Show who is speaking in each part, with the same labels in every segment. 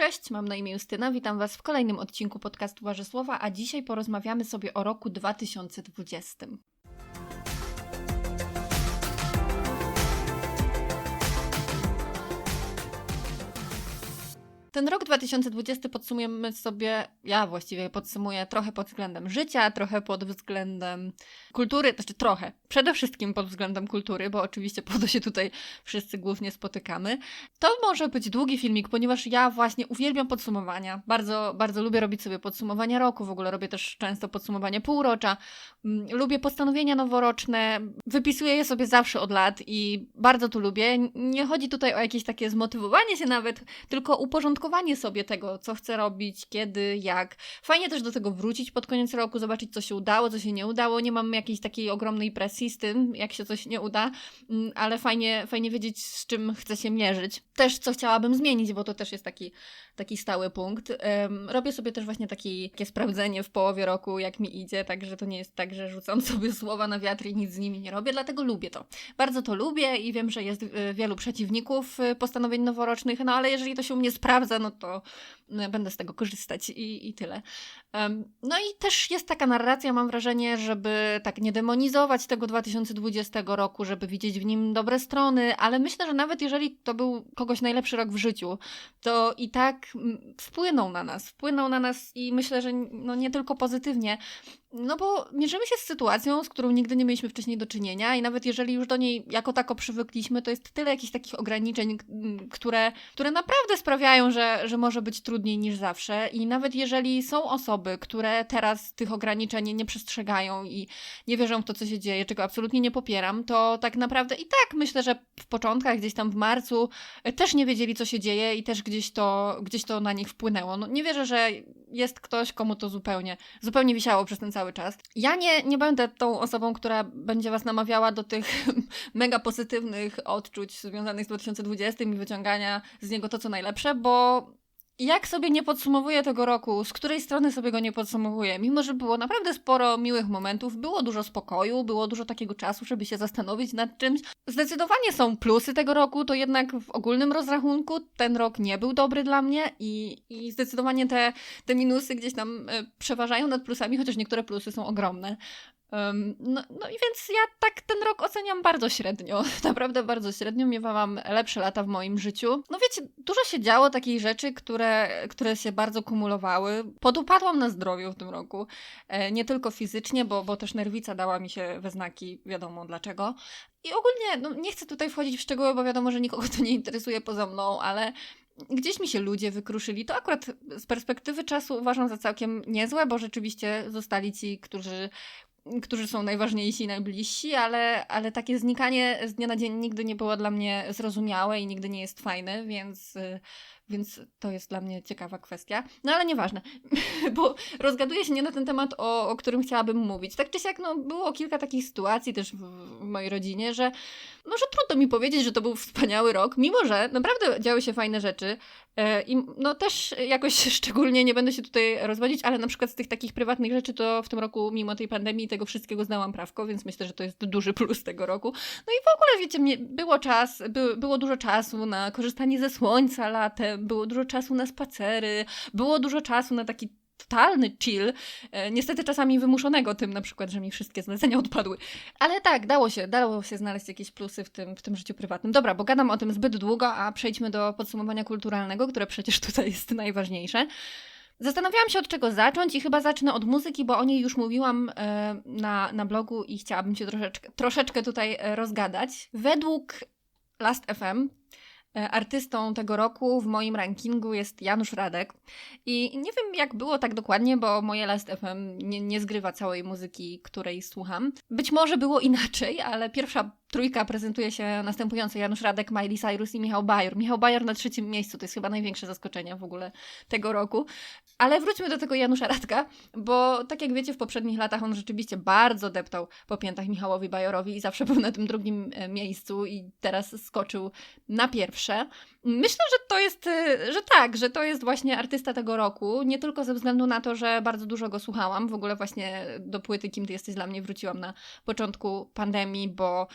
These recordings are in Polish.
Speaker 1: Cześć, mam na imię Justyna, witam Was w kolejnym odcinku podcastu Warzy Słowa, a dzisiaj porozmawiamy sobie o roku 2020. Ten rok 2020 podsumujemy sobie, ja właściwie podsumuję trochę pod względem życia, trochę pod względem kultury, znaczy trochę, przede wszystkim pod względem kultury, bo oczywiście po to się tutaj wszyscy głównie spotykamy. To może być długi filmik, ponieważ ja właśnie uwielbiam podsumowania. Bardzo, bardzo lubię robić sobie podsumowania roku, w ogóle robię też często podsumowanie półrocza. Mm, lubię postanowienia noworoczne, wypisuję je sobie zawsze od lat i bardzo to lubię. Nie chodzi tutaj o jakieś takie zmotywowanie się nawet, tylko uporządkowanie sobie tego, co chcę robić, kiedy, jak. Fajnie też do tego wrócić pod koniec roku, zobaczyć, co się udało, co się nie udało. Nie mam jakiejś takiej ogromnej presji z tym, jak się coś nie uda, mm, ale fajnie, fajnie wiedzieć, z czym chcę się mierzyć. Też, co chciałabym zmienić, bo to też jest taki, taki stały punkt. Robię sobie też właśnie taki, takie sprawdzenie w połowie roku, jak mi idzie, także to nie jest tak, że rzucam sobie słowa na wiatr i nic z nimi nie robię, dlatego lubię to. Bardzo to lubię i wiem, że jest y, wielu przeciwników y, postanowień noworocznych, no ale jeżeli to się u mnie sprawdza, no to e, będę z tego korzystać i, i tyle. No i też jest taka narracja, mam wrażenie, żeby tak nie demonizować tego 2020 roku, żeby widzieć w nim dobre strony, ale myślę, że nawet jeżeli to był kogoś najlepszy rok w życiu, to i tak wpłynął na nas, wpłynął na nas i myślę, że no nie tylko pozytywnie, no bo mierzymy się z sytuacją, z którą nigdy nie mieliśmy wcześniej do czynienia i nawet jeżeli już do niej jako tako przywykliśmy, to jest tyle jakichś takich ograniczeń, które, które naprawdę sprawiają, że, że może być trudniej niż zawsze i nawet jeżeli są osoby, które teraz tych ograniczeń nie przestrzegają i nie wierzą w to, co się dzieje, czego absolutnie nie popieram, to tak naprawdę i tak myślę, że w początkach, gdzieś tam w marcu, e, też nie wiedzieli, co się dzieje i też gdzieś to, gdzieś to na nich wpłynęło. No, nie wierzę, że jest ktoś, komu to zupełnie, zupełnie wisiało przez ten cały czas. Ja nie, nie będę tą osobą, która będzie Was namawiała do tych mega pozytywnych odczuć związanych z 2020 i wyciągania z niego to, co najlepsze, bo jak sobie nie podsumowuję tego roku, z której strony sobie go nie podsumowuję, mimo że było naprawdę sporo miłych momentów, było dużo spokoju, było dużo takiego czasu, żeby się zastanowić nad czymś. Zdecydowanie są plusy tego roku, to jednak w ogólnym rozrachunku ten rok nie był dobry dla mnie i, i zdecydowanie te, te minusy gdzieś tam e, przeważają nad plusami, chociaż niektóre plusy są ogromne. No, no i więc ja tak ten rok oceniam bardzo średnio. Naprawdę bardzo średnio. Miewałam lepsze lata w moim życiu. No wiecie, dużo się działo takich rzeczy, które, które się bardzo kumulowały. Podupadłam na zdrowiu w tym roku. E, nie tylko fizycznie, bo, bo też nerwica dała mi się we znaki, wiadomo dlaczego. I ogólnie, no nie chcę tutaj wchodzić w szczegóły, bo wiadomo, że nikogo to nie interesuje poza mną, ale gdzieś mi się ludzie wykruszyli. To akurat z perspektywy czasu uważam za całkiem niezłe, bo rzeczywiście zostali ci, którzy, którzy są najważniejsi, najbliżsi, ale, ale takie znikanie z dnia na dzień nigdy nie było dla mnie zrozumiałe i nigdy nie jest fajne, więc, więc to jest dla mnie ciekawa kwestia. No ale nieważne, bo rozgaduję się nie na ten temat, o, o którym chciałabym mówić. Tak czy siak, no, było kilka takich sytuacji też w, w mojej rodzinie, że no, że trudno mi powiedzieć, że to był wspaniały rok, mimo że naprawdę działy się fajne rzeczy. E, I no też jakoś szczególnie nie będę się tutaj rozwodzić, ale na przykład z tych takich prywatnych rzeczy to w tym roku, mimo tej pandemii, tego wszystkiego znałam prawko, więc myślę, że to jest duży plus tego roku. No i w ogóle, wiecie, było czas, by, było dużo czasu na korzystanie ze słońca latem, było dużo czasu na spacery, było dużo czasu na taki totalny chill. E, niestety czasami wymuszonego tym na przykład, że mi wszystkie zlecenia odpadły. Ale tak, dało się, dało się znaleźć jakieś plusy w tym, w tym życiu prywatnym. Dobra, bo gadam o tym zbyt długo, a przejdźmy do podsumowania kulturalnego, które przecież tutaj jest najważniejsze. Zastanawiałam się od czego zacząć i chyba zacznę od muzyki, bo o niej już mówiłam e, na, na blogu i chciałabym się troszeczkę, troszeczkę tutaj e, rozgadać. Według Last FM E, artystą tego roku w moim rankingu jest Janusz Radek. I nie wiem, jak było tak dokładnie, bo moje Last FM nie, nie zgrywa całej muzyki, której słucham. Być może było inaczej, ale pierwsza trójka prezentuje się następująco Janusz Radek, Miley Cyrus i Michał Bajor. Michał Bajor na trzecim miejscu, to jest chyba największe zaskoczenie w ogóle tego roku. Ale wróćmy do tego Janusza Radka, bo tak jak wiecie, w poprzednich latach on rzeczywiście bardzo deptał po piętach Michałowi Bajorowi i zawsze był na tym drugim e, miejscu i teraz skoczył na pierwsze. Myślę, że to jest, y, że tak, że to jest właśnie artysta tego roku. Nie tylko ze względu na to, że bardzo dużo go słuchałam. W ogóle właśnie do płyty Kim Ty Jesteś Dla Mnie wróciłam na początku pandemii, bo,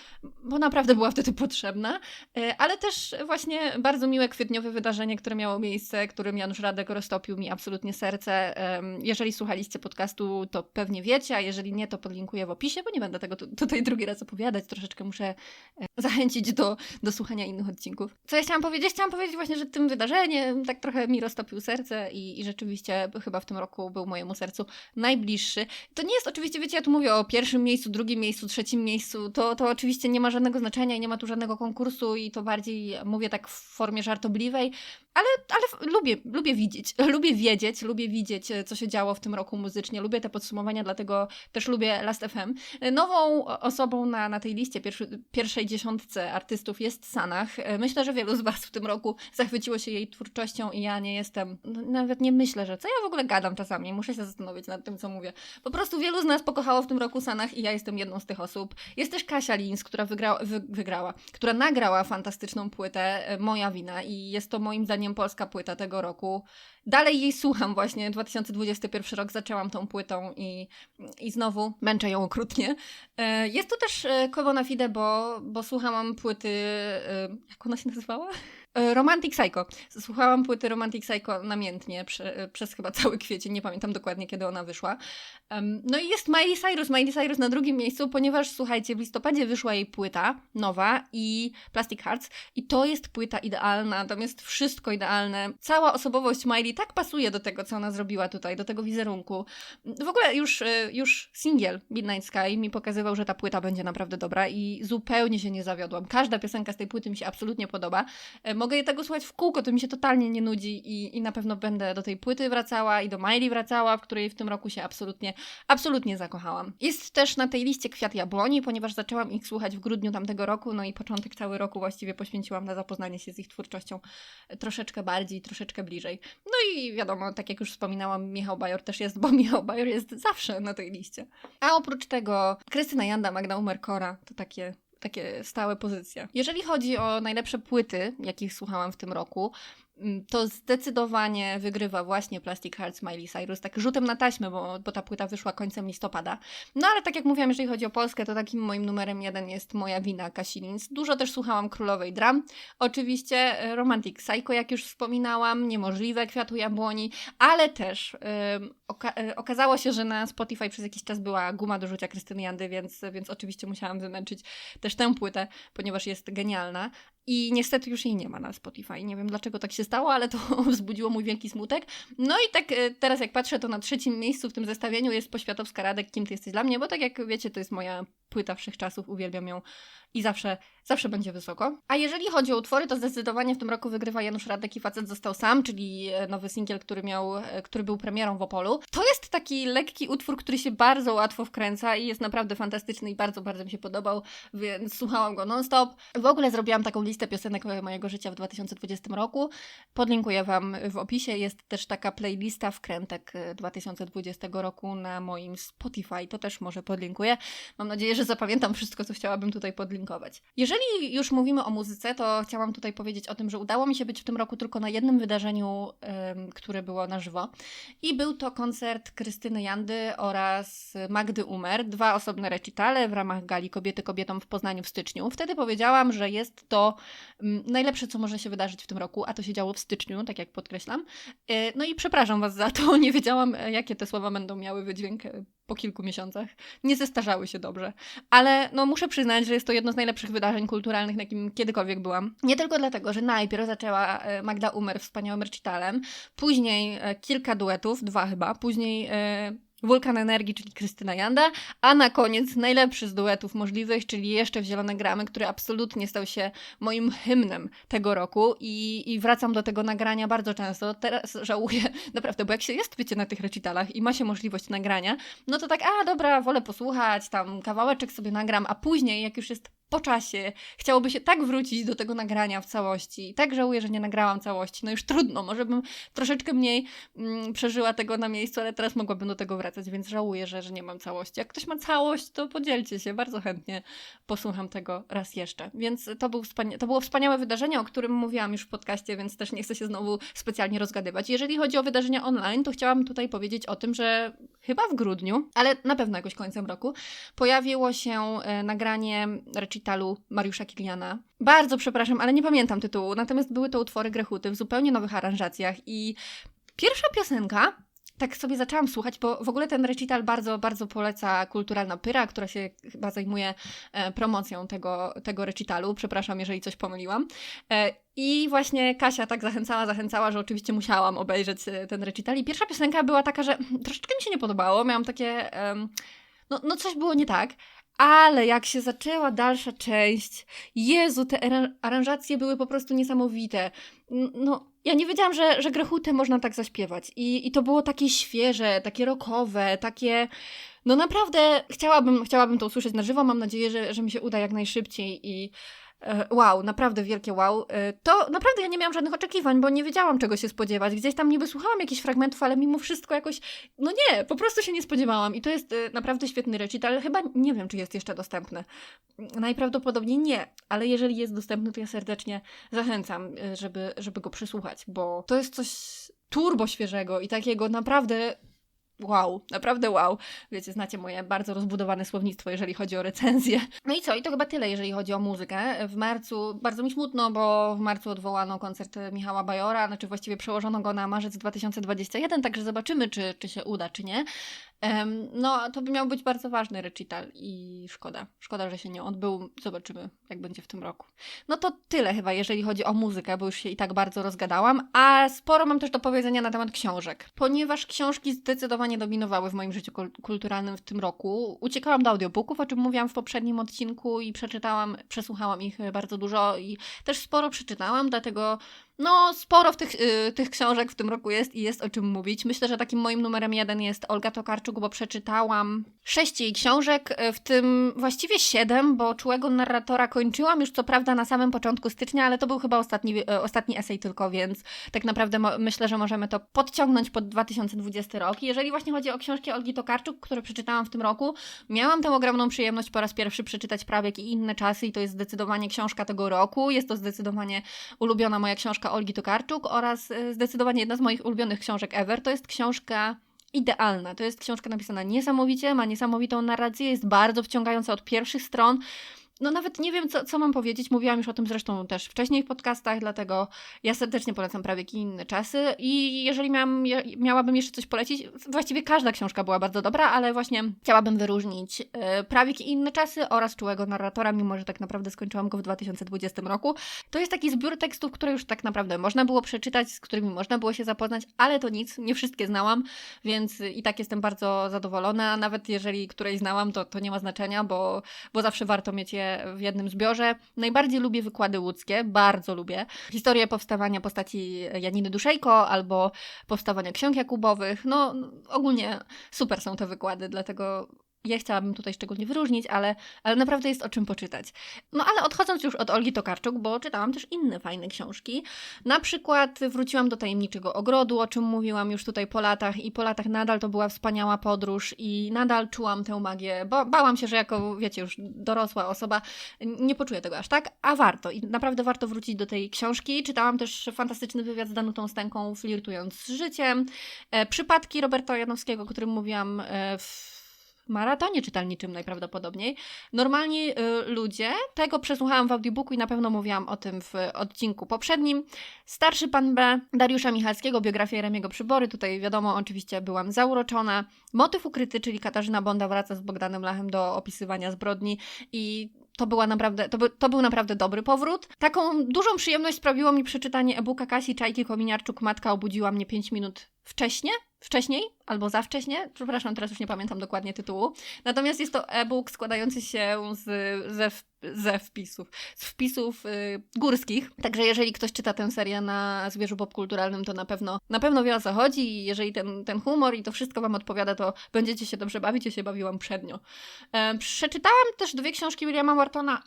Speaker 1: bo naprawdę była wtedy potrzebna, e, ale też właśnie bardzo miłe kwietniowe wydarzenie, które miało miejsce, którym Janusz Radek roztopił mi absolutnie serce. Jeżeli słuchaliście podcastu, to pewnie wiecie, a jeżeli nie, to podlinkuję w opisie, bo nie będę tego tutaj drugi raz opowiadać, troszeczkę muszę e, zachęcić do, do słuchania innych odcinków. Co ja chciałam powiedzieć? Chciałam powiedzieć właśnie, że tym wydarzeniem tak trochę mi roztopił serce i, i rzeczywiście chyba w tym roku był mojemu sercu najbliższy. To nie jest oczywiście, wiecie, ja tu mówię o pierwszym miejscu, drugim miejscu, trzecim miejscu, to, to oczywiście nie ma żadnego znaczenia i nie ma tu żadnego konkursu i to bardziej mówię tak w formie żartobliwej, ale, ale lubię, lubię widzieć, lubię wiedzieć, lubię widzieć, co się działo w tym roku muzycznie, lubię te podsumowania, dlatego też lubię Last FM. Nową osobą na, na tej liście pierwszy, pierwszej dziesiątce artystów jest Sanach. Myślę, że wielu z Was w tym roku zachwyciło się jej twórczością i ja nie jestem, no, nawet nie myślę, że co ja w ogóle gadam czasami, muszę się zastanowić nad tym, co mówię. Po prostu wielu z nas pokochało w tym roku Sanach i ja jestem jedną z tych osób. Jest też Kasia Lins, która wygrała, wy, wygrała która nagrała fantastyczną płytę Moja Wina i jest to moim zdaniem polska płyta tego roku. Dalej jej słucham właśnie, 2021 rok zaczęłam tą płytą i, i znowu męczę ją okrutnie. E, jest to też Kowona Fide, bo, bo słuchałam płyty, e, jak ona się nazywała? E, Romantic Psycho. Słuchałam płyty Romantic Psycho namiętnie prze, przez chyba cały kwiecień, nie pamiętam dokładnie kiedy ona wyszła. Um, no i jest Miley Cyrus, Miley Cyrus na drugim miejscu, ponieważ słuchajcie, w listopadzie wyszła jej płyta nowa i Plastic Hearts i to jest płyta idealna, tam jest wszystko idealne. Cała osobowość Miley tak pasuje do tego, co ona zrobiła tutaj, do tego wizerunku. W ogóle już, e, już singiel Midnight Sky mi pokazywał, że ta płyta będzie naprawdę dobra i zupełnie się nie zawiodłam. Każda piosenka z tej płyty mi się absolutnie podoba e, mogę tego słuchać w kółko, to mi się totalnie nie nudzi i, i na pewno będę do tej płyty wracała i do Miley wracała, w której w tym roku się absolutnie, absolutnie zakochałam. Jest też na tej liście Kwiat Jabłoni, ponieważ zaczęłam ich słuchać w grudniu tamtego roku, no i początek cały roku właściwie poświęciłam na zapoznanie się z ich twórczością troszeczkę bardziej, troszeczkę bliżej. No i wiadomo, tak jak już wspominałam, Michał Bajor też jest, bo Michał Bajor jest zawsze na tej liście. A oprócz tego Krystyna Janda, Magda Umerkora, to takie takie stałe pozycje. Jeżeli chodzi o najlepsze płyty, jakich słuchałam w tym roku, to zdecydowanie wygrywa właśnie Plastic Hearts Miley Cyrus, tak rzutem na taśmę, bo, bo ta płyta wyszła końcem listopada. No ale tak jak mówiłam, jeżeli chodzi o Polskę, to takim moim numerem jeden jest Moja Wina Kasilins. Dużo też słuchałam Królowej Dram. Oczywiście e, Romantic Psycho, jak już wspominałam, Niemożliwe, Kwiatu Jabłoni, ale też yy, oka yy, okazało się, że na Spotify przez jakiś czas była guma do rzucia Krystyny Jandy, więc, więc oczywiście musiałam wymęczyć też tę płytę, ponieważ jest genialna. I niestety już jej nie ma na Spotify. Nie wiem dlaczego tak się stało, ale to wzbudziło mój wielki smutek. No i tak e, teraz jak patrzę, to na trzecim miejscu w tym zestawieniu jest Poświatowska Radek, kim ty jesteś dla mnie, bo tak jak wiecie, to jest moja płyta wszechczasów, uwielbiam ją i zawsze, zawsze będzie wysoko. A jeżeli chodzi o utwory, to zdecydowanie w tym roku wygrywa Janusz Radek i Facet został sam, czyli e, nowy singiel, który miał, e, który był premierą w Opolu. To jest taki lekki utwór, który się bardzo łatwo wkręca i jest naprawdę fantastyczny i bardzo, bardzo mi się podobał, więc słuchałam go non-stop. W ogóle zrobiłam taką listę piosenek mojego życia w 2020 roku. Podlinkuję Wam w opisie. Jest też taka playlista wkrętek 2020 e, roku na moim Spotify. To też może podlinkuję. Mam nadzieję, że zapamiętam wszystko, co chciałabym tutaj podlinkować. Jeżeli już mówimy o muzyce, to chciałam tutaj powiedzieć o tym, że udało mi się być w tym roku tylko na jednym wydarzeniu, które było na żywo. I był to koncert Krystyny Jandy oraz Magdy Umer. Dwa osobne recitale w ramach gali Kobiety kobietom w Poznaniu w styczniu. Wtedy powiedziałam, że jest to najlepsze, co może się wydarzyć w tym roku, a to się działo w styczniu, tak jak podkreślam. Yy, no i przepraszam Was za to, nie wiedziałam, jakie te słowa będą miały wydźwięk po kilku miesiącach. Nie zestarzały się dobrze. Ale no, muszę przyznać, że jest to jedno z najlepszych wydarzeń kulturalnych, na jakim kiedykolwiek byłam. Nie tylko dlatego, że najpierw zaczęła e, Magda Umer wspaniałym recitalem, później e, kilka duetów, dwa chyba, później e, Wulkan Energii, czyli Krystyna Janda, a na koniec najlepszy z duetów możliwych, czyli jeszcze w Zielone Gramy, który absolutnie stał się moim hymnem tego roku i, i wracam do tego nagrania bardzo często. Teraz żałuję, naprawdę, bo jak się jest, wiecie, na tych recitalach i ma się możliwość nagrania, no to tak, a dobra, wolę posłuchać, tam kawałeczek sobie nagram, a później, jak już jest po czasie chciałoby się tak wrócić do tego nagrania w całości. I tak żałuję, że nie nagrałam całości. No już trudno, może bym troszeczkę mniej mm, przeżyła tego na miejscu, ale teraz mogłabym do tego wracać, więc żałuję, że, że nie mam całości. Jak ktoś ma całość, to podzielcie się. Bardzo chętnie posłucham tego raz jeszcze. Więc to, był wspania- to było wspaniałe wydarzenie, o którym mówiłam już w podcaście, więc też nie chcę się znowu specjalnie rozgadywać. Jeżeli chodzi o wydarzenia online, to chciałam tutaj powiedzieć o tym, że chyba w grudniu, ale na pewno jakoś końcem roku, pojawiło się e, nagranie recitalu recitalu Mariusza Kiliana. Bardzo przepraszam, ale nie pamiętam tytułu, natomiast były to utwory Grechuty w zupełnie nowych aranżacjach i pierwsza piosenka tak sobie zaczęłam słuchać, bo w ogóle ten recital bardzo, bardzo poleca Kulturalna Pyra, która się chyba zajmuje e, promocją tego, tego recitalu. Przepraszam, jeżeli coś pomyliłam. E, I właśnie Kasia tak zachęcała, zachęcała, że oczywiście musiałam obejrzeć e, ten recital. I pierwsza piosenka była taka, że troszeczkę mi się nie podobało. Miałam takie... no, no coś było nie tak. Ale jak się zaczęła dalsza część, Jezu, te aranżacje były po prostu niesamowite. No, ja nie wiedziałam, że, że Grechutę można tak zaśpiewać. I, I to było takie świeże, takie rockowe, takie... No naprawdę chciałabym, chciałabym to usłyszeć na żywo. Mam nadzieję, że, że mi się uda jak najszybciej i wow, naprawdę wielkie wow. E, to naprawdę ja nie miałam żadnych oczekiwań, bo nie wiedziałam czego się spodziewać. Gdzieś tam niby słuchałam jakichś fragmentów, ale mimo wszystko jakoś, no nie, po prostu się nie spodziewałam. I to jest e, naprawdę świetny recital. Chyba nie wiem, czy jest jeszcze dostępny. Najprawdopodobniej nie, ale jeżeli jest dostępny, to ja serdecznie zachęcam, żeby, żeby go przysłuchać, bo to jest coś turbo świeżego i takiego naprawdę wow, naprawdę wow. Wiecie, znacie moje bardzo rozbudowane słownictwo, jeżeli chodzi o recenzję. No i co? I to chyba tyle, jeżeli chodzi o muzykę. W marcu, bardzo mi smutno, bo w marcu odwołano koncert Michała Bajora, znaczy właściwie przełożono go na marzec 2021, także zobaczymy, czy, czy się uda, czy nie. No, to by miał być bardzo ważny recital i szkoda. Szkoda, że się nie odbył. Zobaczymy, jak będzie w tym roku. No to tyle chyba, jeżeli chodzi o muzykę, bo już się i tak bardzo rozgadałam. A sporo mam też do powiedzenia na temat książek. Ponieważ książki zdecydowanie dominowały w moim życiu kulturalnym w tym roku, uciekałam do audiobooków, o czym mówiłam w poprzednim odcinku i przeczytałam, przesłuchałam ich bardzo dużo i też sporo przeczytałam, dlatego no, sporo w tych, y, tych książek w tym roku jest i jest o czym mówić. Myślę, że takim moim numerem jeden jest Olga Tokarczuk, bo przeczytałam sześć jej książek, y, w tym właściwie siedem, bo Czułego Narratora kończyłam już co prawda na samym początku stycznia, ale to był chyba ostatni, y, ostatni esej tylko, więc tak naprawdę myślę, że możemy to podciągnąć pod 2020 rok. Jeżeli właśnie chodzi o książki Olgi Tokarczuk, które przeczytałam w tym roku, miałam tę ogromną przyjemność po raz pierwszy przeczytać Prawiek i inne czasy i to jest zdecydowanie książka tego roku. Jest to zdecydowanie ulubiona moja książka książka Olgi Tokarczuk oraz e, zdecydowanie jedna z moich ulubionych książek ever. To jest książka idealna. To jest książka napisana niesamowicie, ma niesamowitą narrację, jest bardzo wciągająca od pierwszych stron no nawet nie wiem, co, co mam powiedzieć. Mówiłam już o tym zresztą też wcześniej w podcastach, dlatego ja serdecznie polecam prawie inne czasy. I jeżeli miałam, miałabym jeszcze coś polecić, właściwie każda książka była bardzo dobra, ale właśnie chciałabym wyróżnić yy, prawie inne czasy oraz czułego narratora, mimo że tak naprawdę skończyłam go w 2020 roku. To jest taki zbiór tekstów, które już tak naprawdę można było przeczytać, z którymi można było się zapoznać, ale to nic, nie wszystkie znałam, więc i tak jestem bardzo zadowolona. Nawet jeżeli której znałam, to, to nie ma znaczenia, bo, bo zawsze warto mieć je w jednym zbiorze. Najbardziej lubię wykłady łódzkie, bardzo lubię. Historię powstawania postaci Janiny Duszejko albo powstawania ksiąg Jakubowych. No, ogólnie super są te wykłady, dlatego ja chciałabym tutaj szczególnie wyróżnić, ale, ale naprawdę jest o czym poczytać. No ale odchodząc już od Olgi Tokarczuk, bo czytałam też inne fajne książki. Na przykład wróciłam do Tajemniczego Ogrodu, o czym mówiłam już tutaj po latach i po latach nadal to była wspaniała podróż i nadal czułam tę magię, bo bałam się, że jako, wiecie, już dorosła osoba nie poczuję tego aż tak, a warto i naprawdę warto wrócić do tej książki. Czytałam też fantastyczny wywiad z Danutą Stęką, flirtując z życiem. E, przypadki Roberta Janowskiego, o którym mówiłam e, w maratonie czytelniczym najprawdopodobniej. Normalni y, ludzie, tego przesłuchałam w audiobooku i na pewno mówiłam o tym w odcinku poprzednim. Starszy pan B, Dariusza Michalskiego, biografia Remiego Przybory, tutaj wiadomo, oczywiście byłam zauroczona. Motyw ukryty, czyli Katarzyna Bonda wraca z Bogdanem Lachem do opisywania zbrodni i to, była naprawdę, to, by, to był naprawdę dobry powrót. Taką dużą przyjemność sprawiło mi przeczytanie e-booka Kasi Czajki Kominiarczuk Matka obudziła mnie 5 minut wcześniej, wcześniej albo za wcześnie, przepraszam, teraz już nie pamiętam dokładnie tytułu. Natomiast jest to e-book składający się z, ze, ze wpisów, z wpisów y, górskich. Także jeżeli ktoś czyta tę serię na zwierzu popkulturalnym, to na pewno na pewno wie o co chodzi i jeżeli ten, ten humor i to wszystko Wam odpowiada, to będziecie się dobrze bawić, ja się bawiłam przednio. E, przeczytałam też dwie książki Williama Whartona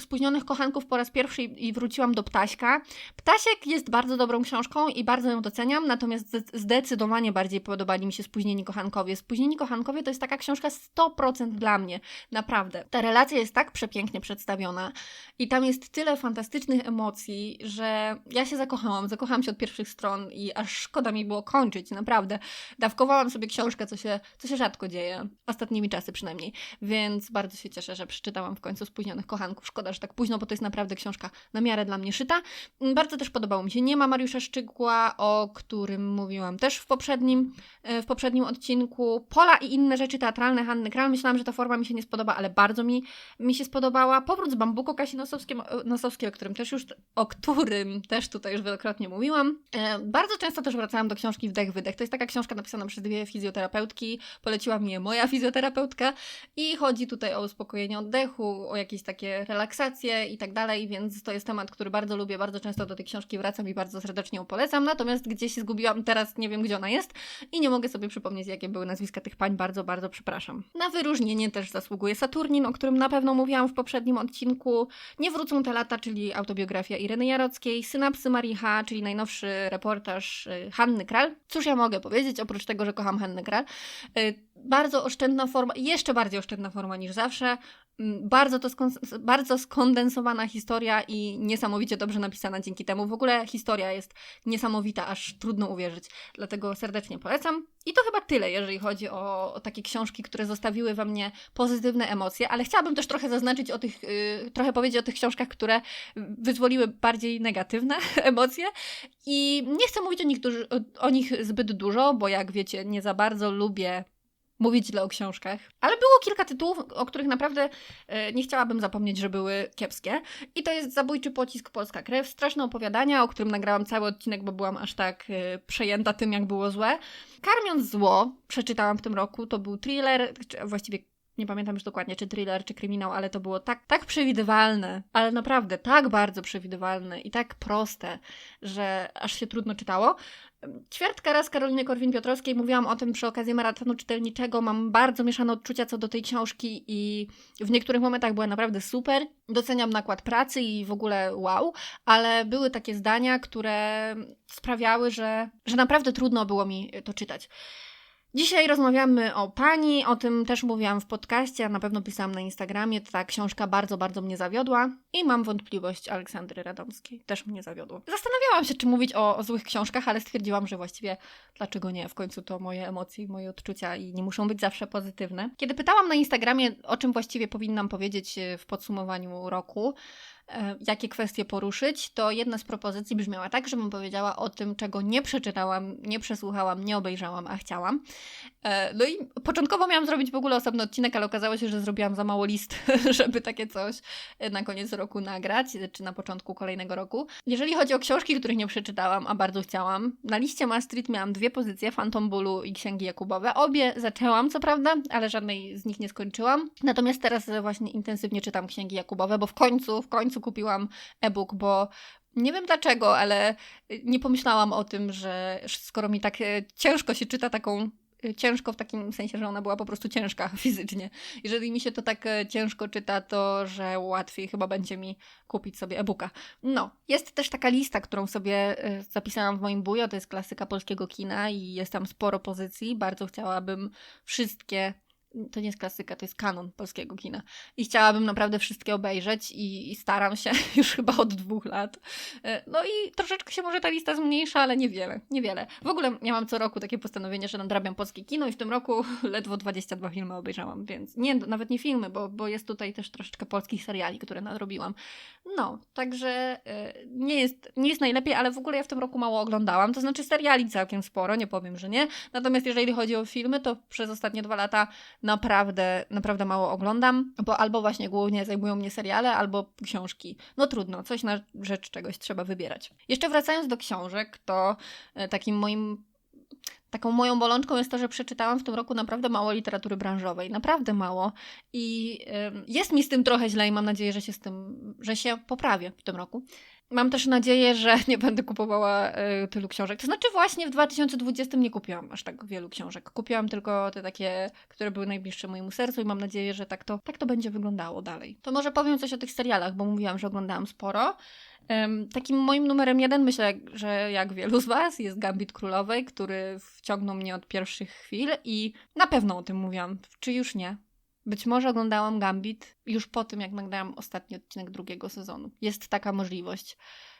Speaker 1: Spóźnionych Kochanków po raz pierwszy i wróciłam do Ptaśka. Ptasiek jest bardzo dobrą książką i bardzo ją doceniam, natomiast zdecydowanie bardziej podobali mi się Spóźnieni Kochankowie. Spóźnieni Kochankowie to jest taka książka 100% dla mnie, naprawdę. Ta relacja jest tak przepięknie przedstawiona i tam jest tyle fantastycznych emocji, że ja się zakochałam, zakochałam się od pierwszych stron i aż szkoda mi było kończyć, naprawdę. Dawkowałam sobie książkę, co się, co się rzadko dzieje, ostatnimi czasy przynajmniej, więc bardzo się cieszę, że przeczytałam w końcu Spóźnionych Kochanków. Szkoda szkoda, że tak późno, bo to jest naprawdę książka na miarę dla mnie szyta. Mm, Bardzo też podobało mi się Nie ma Mariusza Szczygła, o którym mówiłam też w poprzednim, e, w poprzednim odcinku. Pola i inne rzeczy teatralne Hanny Kral. Myślałam, że ta forma mi się nie spodoba, ale bardzo mi, mi się spodobała. Powrót z Bambuko Kasi Nosowskiej, o którym też już, o którym też tutaj już wielokrotnie mówiłam. E, Bardzo często też wracałam do książki Wdech, Wydech. To jest taka książka napisana przez dwie fizjoterapeutki. Poleciła mi je moja fizjoterapeutka i chodzi tutaj o uspokojenie oddechu, o jakieś takie relaksacje i tak dalej, więc to jest temat, który bardzo lubię, bardzo często do tej książki wracam i bardzo serdecznie ją polecam, natomiast gdzieś zgubiłam, teraz nie wiem gdzie ona jest i nie mogę sobie przypomnieć jakie były nazwiska tych pań, bardzo, bardzo przepraszam. Na wyróżnienie też zasługuje Saturnin, o którym na pewno mówiłam w poprzednim odcinku, Nie wrócą te lata, czyli autobiografia Ireny Jarockiej, Synapsy Maricha, czyli najnowszy reportaż y, Hanny Kral. Cóż ja mogę powiedzieć, oprócz tego, że kocham Hannę Kral. Y, Bardzo oszczędna forma, jeszcze bardziej oszczędna forma niż zawsze. Mm, Bardzo, to bardzo skondensowana historia i niesamowicie dobrze napisana dzięki temu. W ogóle historia jest niesamowita, aż trudno uwierzyć. Dlatego serdecznie polecam. I to chyba tyle, jeżeli chodzi o, takie książki, które zostawiły we mnie pozytywne emocje, ale chciałabym też trochę zaznaczyć o tych, yy, trochę powiedzieć o tych książkach, które wyzwoliły bardziej negatywne emocje. I nie chcę mówić o nich, duży, o, o nich zbyt dużo, bo jak wiecie, nie za bardzo lubię mówić źle o książkach. Ale było kilka tytułów, o których naprawdę e, nie chciałabym zapomnieć, że były kiepskie. I to jest Zabójczy pocisk Polska Krew, straszne opowiadania, o którym nagrałam cały odcinek, bo byłam aż tak e, przejęta tym, jak było złe. Karmiąc zło, przeczytałam w tym roku, to był thriller, właściwie nie pamiętam już dokładnie, czy thriller, czy kryminał, ale to było tak, tak przewidywalne, ale naprawdę tak bardzo przewidywalne i tak proste, że aż się trudno czytało. Ćwiartka raz Karoliny Korwin-Piotrowskiej, mówiłam o tym przy okazji maratonu czytelniczego, mam bardzo mieszane odczucia co do tej książki i w niektórych momentach była naprawdę super. Doceniam nakład pracy i w ogóle wow, ale były takie zdania, które sprawiały, że, że naprawdę trudno było mi to czytać. Dzisiaj rozmawiamy o pani, o tym też mówiłam w podcaście, a na pewno pisałam na Instagramie. Ta książka bardzo, bardzo mnie zawiodła i mam wątpliwość Aleksandry Radomskiej. Też mnie zawiodło. Zastanawiałam się, czy mówić o, o złych książkach, ale stwierdziłam, że właściwie dlaczego nie? W końcu to moje emocje moje odczucia i nie muszą być zawsze pozytywne. Kiedy pytałam na Instagramie, o czym właściwie powinnam powiedzieć e, w podsumowaniu roku, jakie kwestie poruszyć, to jedna z propozycji brzmiała tak, żebym powiedziała o tym, czego nie przeczytałam, nie przesłuchałam, nie obejrzałam, a chciałam. E, No i początkowo miałam zrobić w ogóle osobny odcinek, ale okazało się, że zrobiłam za mało list, żeby takie coś e, na koniec roku nagrać, czy na początku kolejnego roku. Jeżeli chodzi o książki, których nie przeczytałam, a bardzo chciałam, na liście Maastricht miałam dwie pozycje, Phantom Bólu i Księgi Jakubowe. Obie zaczęłam, co prawda, ale żadnej z nich nie skończyłam. Natomiast teraz właśnie intensywnie czytam Księgi Jakubowe, bo w końcu, w końcu kupiłam e-book, bo nie wiem dlaczego, ale nie pomyślałam o tym, że skoro mi tak e, ciężko się czyta taką e, ciężko w takim sensie, że ona była po prostu ciężka fizycznie. Jeżeli mi się to tak e, ciężko czyta, to że łatwiej chyba będzie mi kupić sobie e-booka. No, jest też taka lista, którą sobie e, zapisałam w moim bujo, to jest klasyka polskiego kina i jest tam sporo pozycji. Bardzo chciałabym wszystkie to nie jest klasyka, to jest kanon polskiego kina. I chciałabym naprawdę wszystkie obejrzeć i, i, staram się już chyba od dwóch lat. E, No i troszeczkę się może ta lista zmniejsza, ale niewiele, niewiele. W ogóle ja mam co roku takie postanowienie, że nadrabiam polskie kino i w tym roku ledwo 22 filmy obejrzałam, więc nie, nawet nie filmy, bo, bo jest tutaj też troszeczkę polskich seriali, które nadrobiłam. No, także e, nie jest, nie jest najlepiej, ale w ogóle ja w tym roku mało oglądałam, to znaczy seriali całkiem sporo, nie powiem, że nie. Natomiast jeżeli chodzi o filmy, to przez ostatnie dwa lata naprawdę, naprawdę mało oglądam, bo albo właśnie głównie zajmują mnie seriale, albo książki. No trudno, coś na rzecz czegoś trzeba wybierać. Jeszcze wracając do książek, to e, takim moim Taką moją bolączką jest to, że przeczytałam w tym roku naprawdę mało literatury branżowej. Naprawdę mało. I jest mi z tym trochę źle i mam nadzieję, że się z tym, że się poprawię w tym roku. Mam też nadzieję, że nie będę kupowała y, tylu książek. To znaczy właśnie w 2020 nie kupiłam aż tak wielu książek. Kupiłam tylko te takie, które były najbliższe mojemu sercu i mam nadzieję, że tak to, tak to będzie wyglądało dalej. To może powiem coś o tych serialach, bo mówiłam, że oglądałam sporo. Takim moim numerem jeden, myślę, że jak wielu z Was, jest Gambit Królowej, który wciągnął mnie od pierwszych chwil i na pewno o tym mówiłam, czy już nie. Być może oglądałam Gambit już po tym, jak nagrałam ostatni odcinek drugiego sezonu. Jest taka możliwość.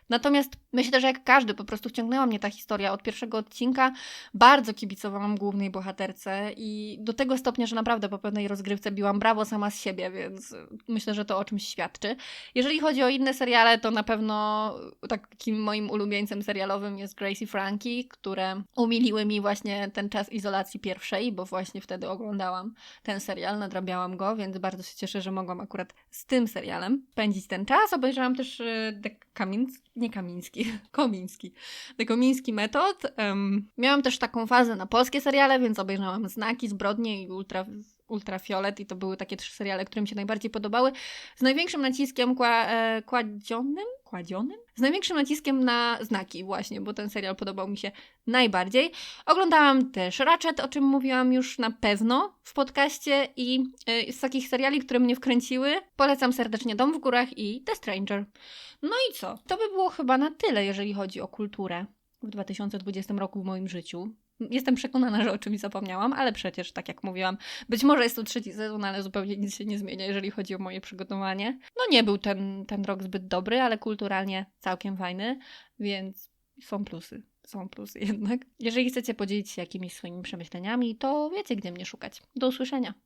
Speaker 1: Natomiast myślę, że jak każdy, po prostu wciągnęła mnie ta historia od pierwszego odcinka. Bardzo kibicowałam głównej bohaterce i do tego stopnia, że naprawdę po pewnej rozgrywce biłam brawo sama z siebie, więc myślę, że to o czymś świadczy. Jeżeli chodzi o inne seriale, to na pewno takim moim ulubieńcem serialowym jest Gracie Frankie, które umiliły mi właśnie ten czas izolacji pierwszej, bo właśnie wtedy oglądałam ten serial, nadrabiałam go, więc bardzo się cieszę, że mogłam akurat z tym serialem spędzić ten czas. Obejrzałam też y, Kamiński, nie Kamiński, Komiński, The Komiński Metod. Um, miałam też taką fazę na polskie seriale, więc obejrzałam Znaki, Zbrodnie i Ultra Ultrafiolet i to były takie trzy seriale, które mi się najbardziej podobały. Z największym naciskiem kła, e, kładzionym? Kładzionym? Z największym naciskiem na znaki właśnie, bo ten serial podobał mi się najbardziej. Oglądałam też Ratchet, o czym mówiłam już na pewno w podcaście i e, z takich seriali, które mnie wkręciły, polecam serdecznie Dom w Górach i The Stranger. No i co? To by było chyba na tyle, jeżeli chodzi o kulturę w 2020 roku w moim życiu. Jestem przekonana, że o czymś zapomniałam, ale przecież, tak jak mówiłam, być może jest to trzeci sezon, ale zupełnie nic się nie zmienia, jeżeli chodzi o moje przygotowanie. No nie był ten, ten rok zbyt dobry, ale kulturalnie całkiem fajny, więc są plusy. Są plusy jednak. Jeżeli chcecie podzielić się jakimiś swoimi przemyśleniami, to wiecie, gdzie mnie szukać. Do usłyszenia.